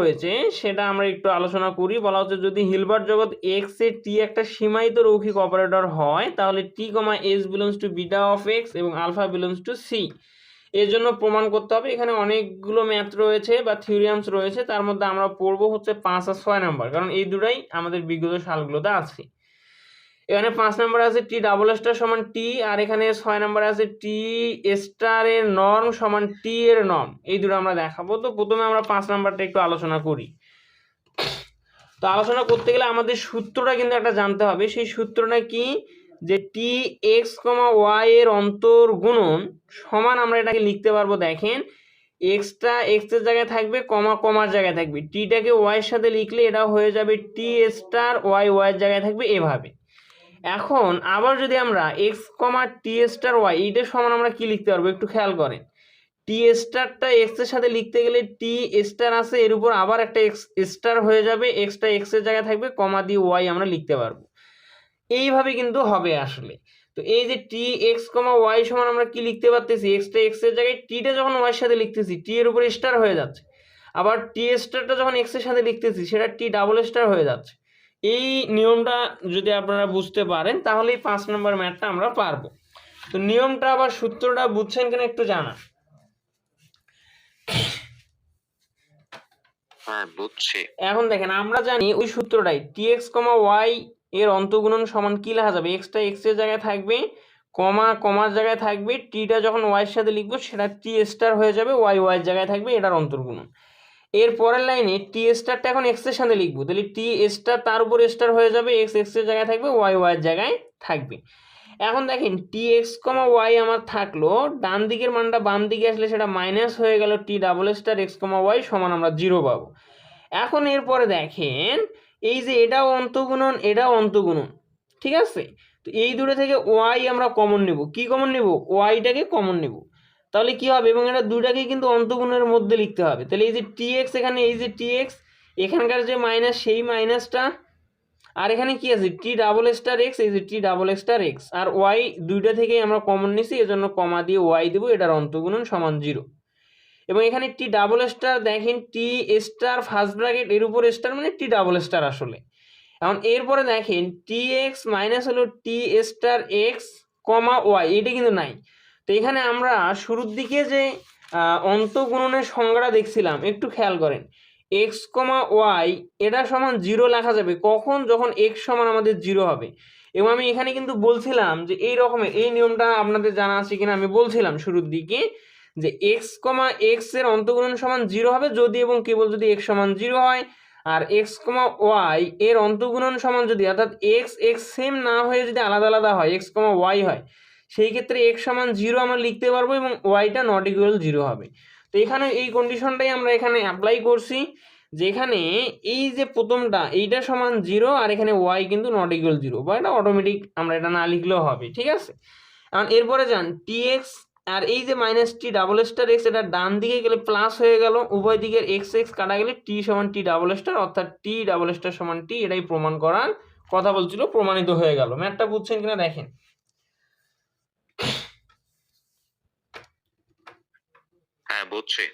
রয়েছে, সেটা আমরা একটু আলোচনা করি। বলা হচ্ছে, যদি হিলবার্ট জগৎ এক্স এ টি একটা সীমায়িত রৌখিক অপারেটর হয়, তাহলে T comma S belongs to beta of X এবং আলফা বিলংস টু সি এর জন্য প্রমাণ করতে হবে, এখানে অনেকগুলো ম্যাথ রয়েছে বা থিওরিয়ামস রয়েছে, তার মধ্যে আমরা পড়ব হচ্ছে পাঁচ আর ছয় নাম্বার কারণ এই দুটাই আমাদের বিগত সালগুলোতে আছে। এখানে পাঁচ নাম্বার আছে টি ডাবল স্টার সমান টি আর এখানে ছয় নাম্বার আছে টি স্টার এর নর্ম সমান টি এর নর্ম এই দুটো আমরা দেখাবো। তো প্রথমে আমরা পাঁচ নাম্বারটা একটু আলোচনা করি। তো আলোচনা করতে গেলে আমাদের সূত্রটা কিন্তু একটা জানতে হবে। সেই সূত্রটা কি? যে টি এক্স কমা ওয়াই এর অন্তর গুণন সমান আমরা এটাকে লিখতে পারব, দেখেন। এক্সটা এক্সের জায়গায় থাকবে, কমা কমার জায়গায় থাকবে। টিটাকে ওয়াইয়ের সাথে লিখলে এটা হয়ে যাবে টি স্টার ওয়াই ওয়াইয়ের জায়গায় থাকবে এভাবে। এখন আবার যদি আমরা X comma T star Y এইটার সমান আমরা কি লিখতে পারব? একটু খেয়াল করেন। টি স্টারটা এক্সের সাথে লিখতে গেলে টি স্টার আছে, এর উপর আবার একটা এক্স স্টার হয়ে যাবে এক্সটা এক্সের জায়গায় থাকবে, কমা দিয়ে ওয়াই আমরা লিখতে পারব। এইভাবে কিন্তু হবে আসলে। তো এই যে টি এক্স কমা ওয়াই সমান আমরা কি লিখতে পারতেছি? এক্সটা এক্সের জায়গায় টিটা যখন ওয়াইয়ের সাথে লিখতেছি টি এর উপর স্টার হয়ে যাচ্ছে। আবার টি স্টারটা যখন এক্সের সাথে লিখতেছি, সেটা টি ডাবল স্টার হয়ে যাচ্ছে। এই নিয়মটা যদি আপনারা বুঝতে পারেন তাহলেই পাঁচ নম্বর ম্যাথটা আমরা পারব। তো নিয়মটা আবার সূত্রটা বুঝছেন কিনা একটু জানা হ্যাঁ এখন দেখেন আমরা জানি ওই সূত্রটাই টি এক্স কমা ওয়াই এর অন্তগুণন সমান কি লেখা যাবে? এক্সটা এক্সের জায়গায় থাকবে কমা কমার জায়গায় থাকবে টিটা যখন ওয়াইয়ের সাথে লিখব সেটা টি স্টার হয়ে যাবে ওয়াই ওয়াইয়ের জায়গায় থাকবে এটার অন্তর্গুণন। এর পরের লাইনে টি স্টারটা এখন এক্সের সাথে লিখব। তাহলে টি স্টার তার উপর স্টার হয়ে যাবে এক্স এক্সের জায়গায় থাকবে ওয়াই ওয়াইয়ের জায়গায় থাকবে। এখন দেখেন টি এক্স কমা ওয়াই আমার থাকল, ডান দিকের মানটা বাম দিকে আসলে সেটা মাইনাস হয়ে গেল T double star X comma Y সমান আমরা জিরো পাবো। এখন এরপরে দেখেন, এই যে এটাও অন্তগুণন এটাও অন্তগুণন, ঠিক আছে? তো এই দুটো থেকে ওয়াই আমরা কমন নেব। কি কমন নেব? ওয়াইটাকে কমন নেব। তাহলে কি হবে? এবং এটা দুটাকে কিন্তু অন্তগুণের মধ্যে লিখতে হবে। তাহলে এই যে টি এক্স এখানে, এই যে টি এক্স এখানকার যে মাইনাস সেই মাইনাসটা আর এখানে কি আছে? টি ডাবল স্টার এক্স এই যে টি ডাবল স্টার এক্স আর ওয়াই দুইটা থেকেই আমরা কমন নিছি, এজন্য কমা দিয়ে ওয়াই দেবো, এটার অন্তগুণন সমান জিরো এবং এখানে টি ডাবল স্টার দেখেন টি স্টার ফার্স্ট ব্র্যাকেট এর উপর স্টার মানে টি ডাবল স্টার আসলে। এখন এরপরে দেখেন টি এক্স মাইনাস হলো T star X comma Y এটা কিন্তু নাই। তো এখানে আমরা শুরুর দিকে যে অন্তগুণনের সংজ্ঞাটা দেখছিলাম, একটু খেয়াল করেন। এক্স কমা ওয়াই এটা সমান জিরো লেখা যাবে। কখন? যখন এক্স সমান আমাদের জিরো হবে। এবং আমি এখানে কিন্তু বলছিলাম যে, এই রকমের এই নিয়মটা আপনাদের জানা আছে কিনা আমি বলছিলাম শুরুর দিকে যে এক্স কমা এক্সের অন্তগুণন সমান জিরো হবে যদি এবং কেবল যদি এক্স সমান জিরো হয়। আর এক্স কমা ওয়াই এর অন্তগুণন সমান যদি, অর্থাৎ এক্স এক্স সেম না হয়ে যদি আলাদা আলাদা হয় এক্স কমা ওয়াই হয় সেই ক্ষেত্রে এক্স সমান জিরো আমরা লিখতে পারব এবং ওয়াইটা নট ইকুয়াল জিরো হবে। তো এখানে এই কন্ডিশনটাই আমরা এখানে অ্যাপ্লাই করছি, যেখানে এই যে প্রথমটা, এইটা সমান জিরো আর এখানে ওয়াই কিন্তু নট ইকুয়াল জিরো বা এটা অটোমেটিক আমরা এটা না লিখলেও হবে, ঠিক আছে? এখন এরপরে যান টি এক্স আর এই যে minus T double star X এটা ডান দিকে গেলে প্লাস হয়ে গেল, উভয় দিকের এক্স এক্স কাটা গেলে টি সমান টি ডাবল স্টার অর্থাৎ টি ডাবল স্টার সমান টি এটাই প্রমাণ করার কথা বলছিল, প্রমাণিত হয়ে গেল। ম্যাথটা বুঝছেন কিনা দেখেন। হ্যাঁ বুঝছি